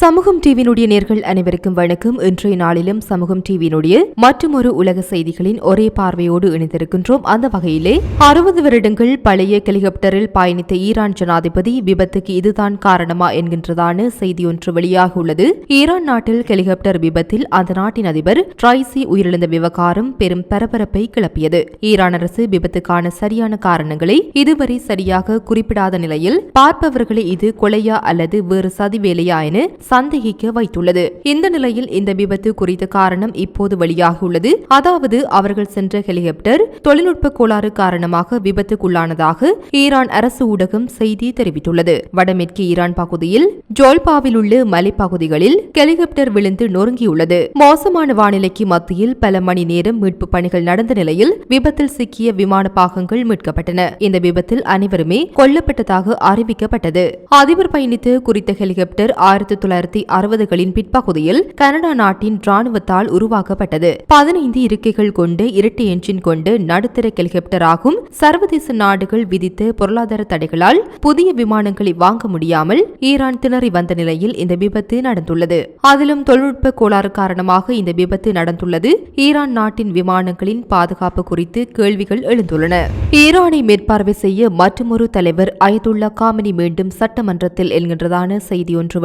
சமூகம் டிவியினுடைய நேர்கள் அனைவருக்கும் வணக்கம். இன்றைய நாளிலும் சமூகம் டிவியினுடைய மற்றொரு உலக செய்திகளின் ஒரே பார்வையோடு இணைந்திருக்கின்றோம். அந்த வகையிலே அறுபது வருடங்கள் பழைய ஹெலிகாப்டரில் பயணித்த ஈரான் ஜனாதிபதி விபத்துக்கு இதுதான் காரணமா என்கின்றதான செய்தி ஒன்று வெளியாக உள்ளது. ஈரான் நாட்டில் ஹெலிகாப்டர் விபத்தில் அந்த நாட்டின் அதிபர் ட்ரைசி உயிரிழந்த விவகாரம் பெரும் பரபரப்பை கிளப்பியது. ஈரான் அரசு விபத்துக்கான சரியான காரணங்களை இதுவரை சரியாக குறிப்பிடாத நிலையில் பார்ப்பவர்களை இது கொலையா அல்லது வேறு சதி வேலையா என சந்தேகிக்க வைத்துள்ளது. இந்த நிலையில் இந்த விபத்து குறித்த காரணம் இப்போது வெளியாகியுள்ளது. அதாவது அவர்கள் சென்ற ஹெலிகாப்டர் தொழில்நுட்ப கோளாறு காரணமாக விபத்துக்குள்ளானதாக ஈரான் அரசு ஊடகம் செய்தி தெரிவித்துள்ளது. வடமேற்கு ஈரான் பகுதியில் ஜோல்பாவில் உள்ள மலைப்பகுதிகளில் ஹெலிகாப்டர் விழுந்து நொறுங்கியுள்ளது. மோசமான வானிலைக்கு மத்தியில் பல மணி நேரம் மீட்பு பணிகள் நடந்த நிலையில் விபத்தில் சிக்கிய விமான பாகங்கள் மீட்கப்பட்டன. இந்த விபத்தில் அனைவருமே கொல்லப்பட்டதாக அறிவிக்கப்பட்டது. அதிபர் பயணித்து குறித்த ஹெலிகாப்டர் ஆயிரத்தி தொள்ளாயிரத்தி அறுபதுகளின் பிற்பகுதியில் கனடா நாட்டின் ராணுவத்தால் உருவாக்கப்பட்டது. பதினைந்து இருக்கைகள் கொண்டு இரட்டை என்ஜின் கொண்டு நடுத்தர ஹெலிகாப்டர் ஆகும் சர்வதேச நாடுகள் விதித்த பொருளாதார தடைகளால் புதிய விமானங்களை வாங்க முடியாமல் ஈரான் திணறி வந்த நிலையில் இந்த விபத்து நடந்துள்ளது. அதிலும் தொழில்நுட்ப கோளாறு காரணமாக இந்த விபத்து நடந்துள்ளது. ஈரான் நாட்டின் விமானங்களின் பாதுகாப்பு குறித்து கேள்விகள் எழுந்துள்ளன. ஈரானை மேற்பார்வை செய்ய மற்றொரு தலைவர் அயதுல்லா காமினி மீண்டும் சட்டமன்றத்தில் என்கின்றதான செய்தி ஒன்று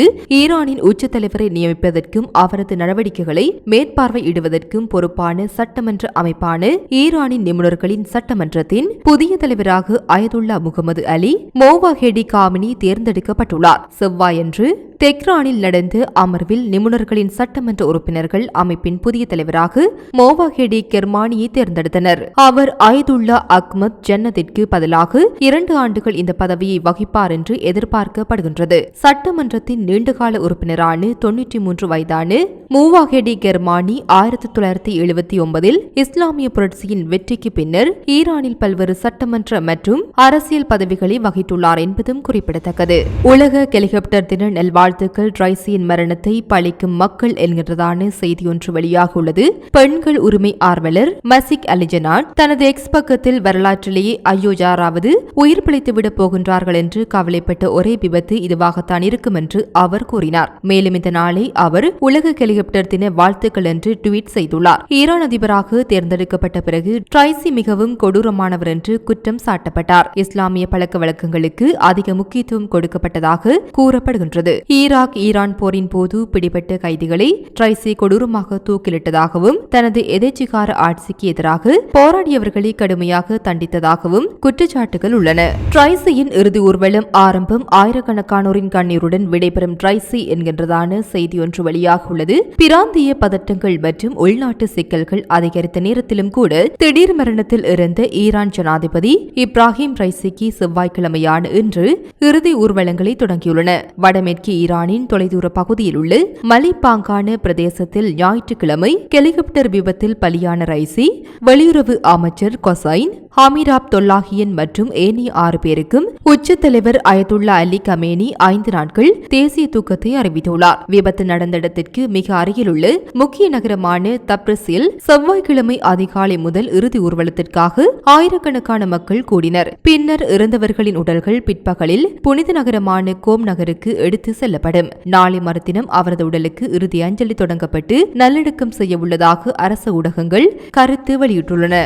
வெளியாகியுள்ளது ஈரானின் உச்ச தலைவரை நியமிப்பதற்கும் அவரது நடவடிக்கைகளை மேற்பார்வையிடுவதற்கும் பொறுப்பான சட்டமன்ற அமைப்பான ஈரானின் நிபுணர்களின் சட்டமன்றத்தின் புதிய தலைவராக Ayatollah Mohammad Ali Movahedi Kermani தேர்ந்தெடுக்கப்பட்டுள்ளார். செவ்வாயன்று தெக்ரானில் நடந்த அமர்வில் நிபுணர்களின் சட்டமன்ற உறுப்பினர்கள் அமைப்பின் புதிய தலைவராக மோவாஹெடி கெர்மானியை தேர்ந்தெடுத்தனர். அவர் அயதுல்லா அக்மத் ஜன்னத்திற்கு பதிலாக இரண்டு ஆண்டுகள் இந்த பதவியை வகிப்பார் என்று எதிர்பார்க்கப்படுகின்றது. சட்டமன்றத்தின் நீண்டகால உறுப்பினரான தொன்னூற்றி மூன்று வயதான மூவாஹெடி கெர்மானி ஆயிரத்தி தொள்ளாயிரத்தி எழுபத்தி ஒன்பதில் இஸ்லாமிய புரட்சியின் வெற்றிக்கு பின்னர் ஈரானில் பல்வேறு சட்டமன்ற மற்றும் அரசியல் பதவிகளை வகித்துள்ளார் என்பதும் குறிப்பிடத்தக்கது. உலக ஹெலிகாப்டர் தின வாழ்த்துக்கள். ட்ரைசியின் மரணத்தை பழிக்கும் மக்கள் என்கின்றதான செய்தி ஒன்று வெளியாக உள்ளது. பெண்கள் உரிமை ஆர்வலர் மசிக் அலிஜனான் தனது எக்ஸ் பக்கத்தில் வரலாற்றிலேயே ஐயோ யாராவது உயிர் பிழைத்துவிடப் போகின்றார்கள் என்று கவலைப்பட்ட ஒரே விபத்து இதுவாகத்தான் இருக்கும் என்று அவர் கூறினார். மேலும் இந்த நாளை அவர் உலக ஹெலிகாப்டர் தின வாழ்த்துக்கள் என்று ட்வீட் செய்துள்ளார். ஈரான் அதிபராக தேர்ந்தெடுக்கப்பட்ட பிறகு ட்ரைசி மிகவும் கொடூரமானவர் என்று குற்றம் சாட்டப்பட்டார். இஸ்லாமிய பழக்க வழக்கங்களுக்கு அதிக முக்கியத்துவம் கொடுக்கப்பட்டதாக கூறப்படுகின்றது. ஈராக் ஈரான் போரின் போது பிடிபட்ட கைதிகளை ட்ரைசி கொடூரமாக தூக்கிலிட்டதாகவும் தனது எதேச்சிகார ஆட்சிக்கு எதிராக போராடியவர்களை கடுமையாக தண்டித்ததாகவும் குற்றச்சாட்டுகள் உள்ளன. ட்ரைசியின் இறுதி ஊர்வலம் ஆரம்பம் ஆயிரக்கணக்கானோரின் கண்ணீருடன் விடைபெறும் ட்ரைசி என்கின்றதான செய்தி ஒன்று வெளியாக உள்ளது. பிராந்திய பதட்டங்கள் மற்றும் உள்நாட்டு சிக்கல்கள் அதிகரித்த நேரத்திலும் கூட திடீர் மரணத்தில் இறந்த ஈரான் ஜனாதிபதி இப்ராஹிம் ரைசிக்கு செவ்வாய்க்கிழமையான இன்று இறுதி ஊர்வலங்களை தொடங்கியுள்ளன. வடமேற்கு ஈரானின் தொலைதூர பகுதியில் உள்ள மலைப்பாங்கான பிரதேசத்தில் ஞாயிற்றுக்கிழமை ஹெலிகாப்டர் விபத்தில் பலியான ரைசி வெளியுறவு அமைச்சர் கொசைன் ஹமீராப் தொல்லாஹியன் மற்றும் ஏனைய ஆறு பேருக்கும் உச்ச தலைவர் அயதுல்லா அலி கமேனி ஐந்து நாட்கள் தேசிய தூக்கத்தை அறிவித்துள்ளார். விபத்து நடந்த இடத்திற்கு மிக அருகிலுள்ள முக்கிய நகரமான தப்ரஸில் செவ்வாய்க்கிழமை அதிகாலை முதல் இறுதி ஊர்வலத்திற்காக ஆயிரக்கணக்கான மக்கள் கூடினர். பின்னர் இறந்தவர்களின் உடல்கள் பிற்பகலில் புனித நகரமான கோம் நகருக்கு எடுத்து செல்லப்படும். நாளை மறுதினம் அவரது உடலுக்கு இறுதி அஞ்சலி தொடங்கப்பட்டு நல்லடக்கம் செய்ய உள்ளதாக அரசு ஊடகங்கள் கருத்து வெளியிட்டுள்ளன.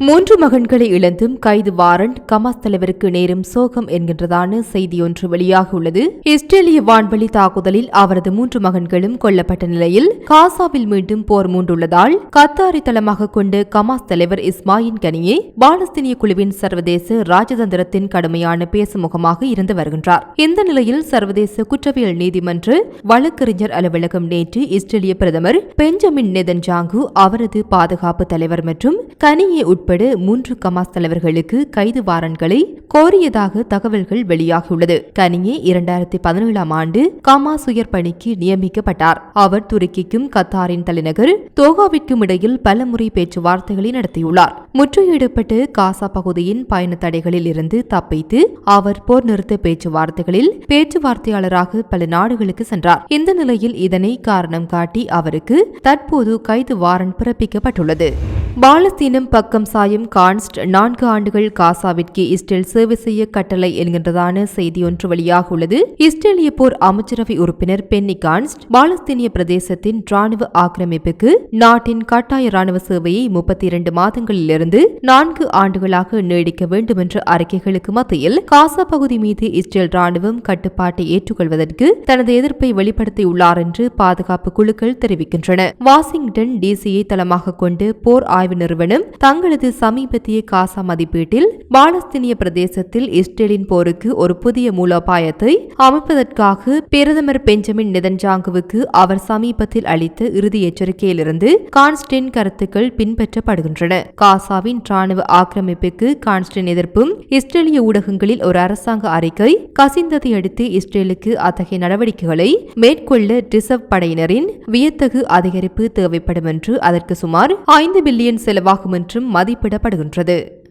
மூன்று மகன்களை இழந்தும் கைது வாரண்ட் கமாஸ் தலைவருக்கு நேரும் சோகம் என்கின்றதான செய்தி ஒன்று வெளியாக உள்ளது இஸ்ரேலிய வான்வழி தாக்குதலில் அவரது மூன்று மகன்களும் கொல்லப்பட்ட நிலையில் காசாவில் மீண்டும் போர் மூண்டுள்ளதால் கத்தாரை தளமாக கொண்ட கமாஸ் தலைவர் இஸ்மாயின் கனியே பாலஸ்தீனிய குழுவின் சர்வதேச ராஜதந்திரத்தின் கடுமையான பேசுமுகமாக இருந்து வருகின்றார். இந்த நிலையில் சர்வதேச குற்றவியல் நீதிமன்ற வழக்கறிஞர் அலுவலகம் நேற்று இஸ்ரேலிய பிரதமர் பெஞ்சமின் நெதன்ஜாங்கு அவரது பாதுகாப்பு தலைவர் மற்றும் கனியே உட்பட மூன்று கமாஸ் தலைவர்களுக்கு கைது வாரண்ட்களை கோரியதாக தகவல்கள் வெளியாகியுள்ளது. கனியே இரண்டாயிரத்தி பதினேழாம் ஆண்டு காமாசுயர் உயர் பணிக்கு நியமிக்கப்பட்டார். அவர் துருக்கிக்கும் கத்தாரின் தலைநகர் தோகாவிற்கும் இடையில் பலமுறை பேச்சுவார்த்தைகளை நடத்தியுள்ளார். முற்றுகையிடப்பட்டு காசா பகுதியின் பயண தடைகளில் இருந்து தப்பித்து அவர் போர் நிறுத்த பேச்சுவார்த்தைகளில் பேச்சுவார்த்தையாளராக பல நாடுகளுக்கு சென்றார். இந்த நிலையில் இதனை காரணம் காட்டி அவருக்கு தற்போது கைது வாரண்ட் பிறப்பிக்கப்பட்டுள்ளது. பாலஸ்தீனம் பக்கம் சாயும் கான்ஸ்ட் நான்கு ஆண்டுகள் காசாவிற்கு இஸ்ரேல் சேவை செய்ய கட்டளை என்கின்றதான செய்தி ஒன்று வெளியாக உள்ளது. இஸ்ரேலிய போர் அமைச்சரவை உறுப்பினர் பென்னி கான்ஸ்ட் பாலஸ்தீனிய பிரதேசத்தின் ராணுவ ஆக்கிரமிப்புக்கு நாட்டின் கட்டாய ராணுவ சேவையை முப்பத்தி இரண்டு மாதங்களிலிருந்து நான்கு ஆண்டுகளாக நீடிக்க வேண்டும் என்ற அறிக்கைகளுக்கு மத்தியில் காசா பகுதி மீது இஸ்ரேல் ராணுவம் கட்டுப்பாட்டை ஏற்றுக்கொள்வதற்கு தனது எதிர்ப்பை வெளிப்படுத்தியுள்ளார் என்று பாதுகாப்பு குழுக்கள் தெரிவிக்கின்றன. வாஷிங்டன் டிசியை தளமாக கொண்டு போர் ஆய்வு நிறுவனம் தங்களது சமீபத்திய காசா மதிப்பீட்டில் பாலஸ்தீனிய பிரதேச பிரதேசத்தில் இஸ்ரேலின் போருக்கு ஒரு புதிய மூலோபாயத்தை அமைப்பதற்காக பிரதமர் பெஞ்சமின் நெதன்ஜாங்குவுக்கு அவர் சமீபத்தில் அளித்த இறுதி எச்சரிக்கையிலிருந்து கான்ஸ்டின் கருத்துக்கள் பின்பற்றப்படுகின்றன. காசாவின் ராணுவ ஆக்கிரமிப்புக்கு கான்ஸ்டின் எதிர்ப்பும் இஸ்ரேலிய ஊடகங்களில் ஒரு அரசாங்க அறிக்கை கசிந்ததை அடுத்து இஸ்ரேலுக்கு அத்தகைய நடவடிக்கைகளை மேற்கொள்ள ரிசர்வ் படையினரின் வியத்தகு அதிகரிப்பு தேவைப்படும் என்று அதற்கு சுமார் ஐந்து பில்லியன் செலவாகும் என்றும் மதிப்பிடப்படுகின்றது.